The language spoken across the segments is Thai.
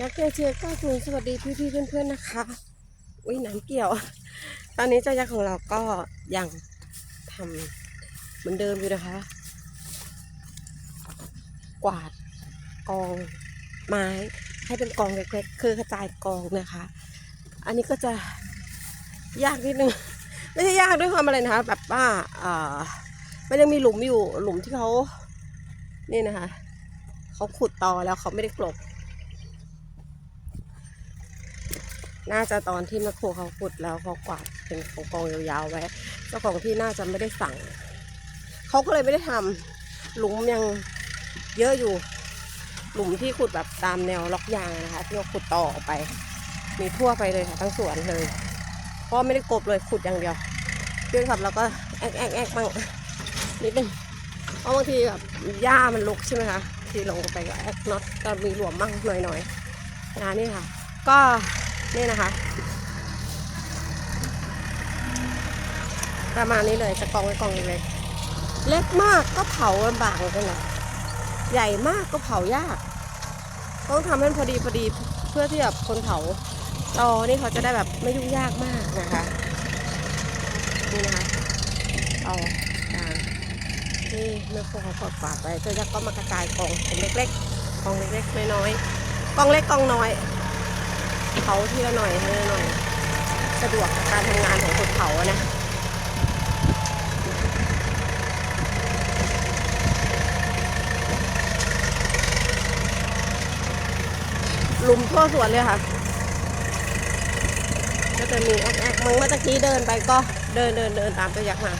รักเกียวเชียร์ก้าคุณสวัสดีพี่ๆเพื่อนๆนะคะอุ้ยน้ำเกี่ยว ตอนนี้เจ้ายักษ์ของเราก็ยังทำเหมือนเดิมอยู่นะคะ กวาดกองไม้ให้เป็นกองเล็กๆคือกระจายกองนะคะ อันนี้ก็จะยากนิดนึง ไม่ใช่ยากด้วยความอะไรนะคะ แบบว่าเอ่อมันยังมีหลุมอยู่หลุมที่เขานี่นะคะเขาขุดต่อแล้วเขาไม่ได้กลบ น่าจะตอนที่แมคโครเขาขุดแล้วเขากวาดเป็นกองยาวๆไว้ เจ้าของที่น่าจะไม่ได้สั่ง เขาก็เลยไม่ได้ทำหลุมยังเยอะอยู่ หลุมที่ขุดแบบตามแนวล็อกยางนะคะที่เขาขุดต่อออกไป มีทั่วไปเลยค่ะทั้งสวนเลย เพราะไม่ได้กบเลยขุดอย่างเดียวเพื่อนขับแล้วก็แอกแอกแอกบ้างนิดนึงเพราะบางทีแบบหญ้ามันรกใช่ไหมคะที่ลงไปก็แอกน็อตก็มีหลวมบ้างหน่อยๆนะนี่ค่ะ ก็ นี่นะคะ ประมาณนี้เลยจะกองไว้กองเล็กเล็กมากก็เผาลำบากเหมือนะใหญ่มากก็เผายาก ต้องทำให้มันพอดีพอดีเพื่อที่แบบคนเผาตอนี่เขาจะได้แบบไม่ยุ่งยากมากนะคะนี่นะคะเอาจานที่เมื่อพวกเขากดฝาดไปเจ้ายักษ์ก็มากระจายกองเป็นเล็กๆกองเล็กๆน้อยๆกองเล็กกองน้อย เผาทีละหน่อยทีละหน่อย สะดวกการทำงานของคนเผานะหลุมทั่วสวนเลยค่ะ ก็จะมีแอกแอกมึงเมื่อตะกี้เดินไปก็เดินเดินเดินตามตัวยักษ์มา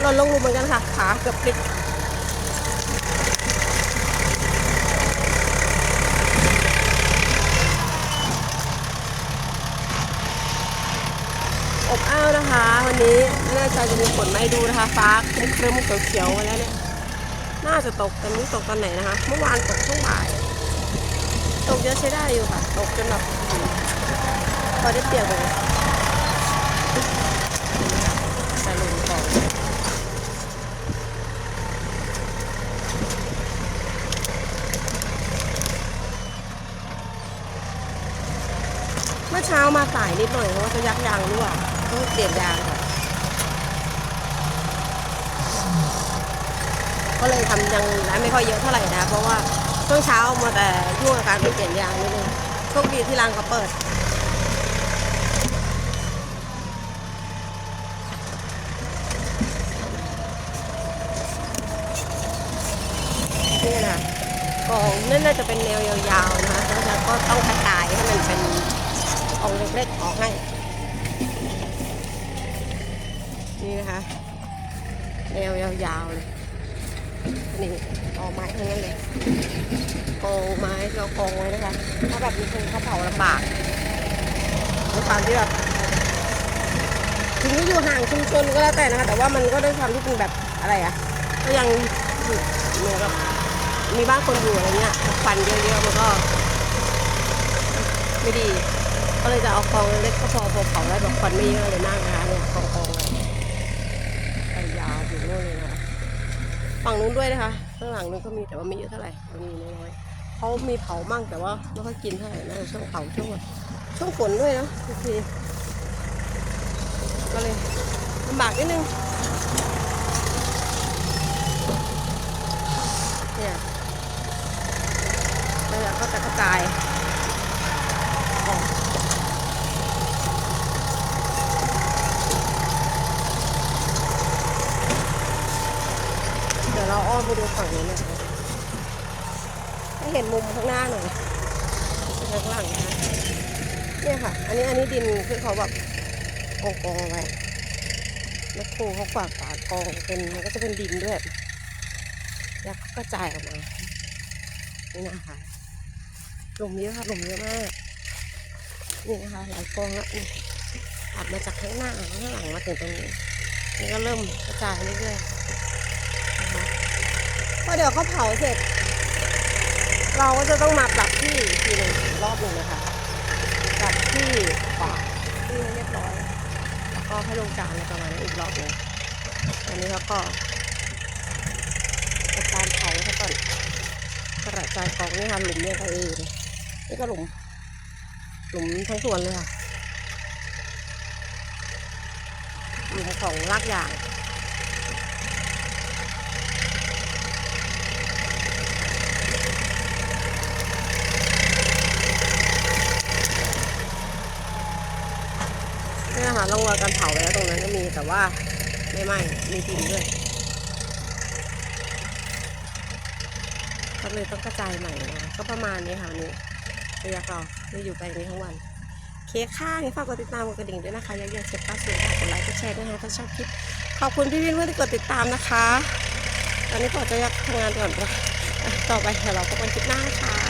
หล่นลงหลุมเหมือนกันค่ะ ขาเกือบพลิกอบอ้าว นี้น่ใจจะมีฝนไหมดูนะคะ ฟ้าครึ้มๆเขียวๆมาแล้วเนี่ย น่าจะตกแต่ไม่ตกตอนไหนนะคะ เมื่อวานตกช่วงบ่าย ตกเยอะใช้ได้อยู่ค่ะ ตกจนแบบพอได้เปียกเลยใส่ลงก่อนเมื่อเช้ามาสายนิดหน่อยเพราะว่าเขายักยางรั่วต้องเปลี่ยนยางค่ะ ก็เลยทำยังได้ไม่ค่อยเยอะเท่าไหร่นะเพราะว่าช่วงเช้ามาแต่ยุ่งกับการไปเปลี่ยนยางนิดนึงโชคดีที่ร้านเขาเปิดนี่นะกองนั่นน่าจะเป็นแนวยาวๆนะคะแล้วก็ต้องกระจายให้มันเป็นองเล็กๆออกให้นี่นะคะ แนวยาวๆเลยนี่กองไม้ทั้งนั้นเลยกองไม้เรากองไว้นะคะถ้าแบบมีคนเขาเผาลำบากด้วยความที่แบบถึงจะอยู่ห่างชุมชนก็แล้วแต่นะคะ แต่ว่ามันก็ด้วยความที่เป็นแบบอะไรอะก็ยังเหมือนกับมีบ้านคนอยู่อะไรเงี้ยควันเยอะๆมันก็ ไม่ดี ก็เลยจะเอากองเล็กๆก็พอพอเผาได้แบบควันไม่เยอะเลยมากนะคะเนี่ยกองกองๆไปยาวอยู่โน่นเลยนะคะ ฝั่งนู้นด้วยนะคะ ข้างหลังนู้นก็มีแต่ว่าไม่เยอะเท่าไหร่มีน้อยๆเขามีเผามั่งแต่ว่าไม่ค่อยกินเท่าไหร่นะช่วงเผาช่วงช่วงฝนด้วยเนาะบางทีก็เลยลำบากนิดนึงเนี่ยแล้วก็จะกระจายออกเดี๋ยวเราอ้อมไปดูฝั่งนี้นะคะ ให้เห็นมุมข้างหน้าหน่อยข้างหลังนะคะเนี่ยค่ะ อันนี้อันนี้ดินคือเขาแบบกองกองไว้แล้วครูเขาฝากฝากองเป็นมันก็จะเป็นดินด้วย แล้วก็กระจายออกมา นี่นะคะหลุมเยอะค่ะหลุมเยอะมาก นี่นะคะหลายกองละนี่อัดมาจากข้างหน้าข้างหลังมาถึงตรงนี้นี่ก็เริ่มกระจายเรื่อยๆ พอเดี๋ยวเขาเผาเสร็จ เราก็จะต้องมาปรับที่อีกทีหนึงรอบหนึ่งนะคะปรับที่ขวาที่ให้เรียบร้อยแล้วก็ให้ลงจานอะไรประมาณนี้อีกรอบหนึ่งอันนี้เขาก็จัดการเผาซะก่อนกระจายกองนี่ค่ะหลุมเนี่ยค่ะเอเลยนี่ก็หลุมหลุมทั้งสวนเลยค่ะหลุมของรากยาง นี่นะคะร่องรอยการเผาไปแล้วตรงนั้นก็มีแต่ว่าไม่ไหม้มีดินด้วยก็เลยต้องกระจายใหม่นะก็ประมาณนี้ค่ะวันนี้ระยะเราจะอยู่ไปลงนี้ทั้งวันเคค่ะนี่ฝากกดติดตามกดกระดิ่งด้วยนะคะอยากอยากเช็คก้าสูงกดไลค์กดแชร์ด้วยนะคะถ้าชอบคลิปขอบคุณพี่วินเพื่อนที่กดติดตามนะคะ ตอนนี้ก็จะยากทำงานก่อนต่อไปเดี๋ยวเราพบกันคลิปหน้านะคะ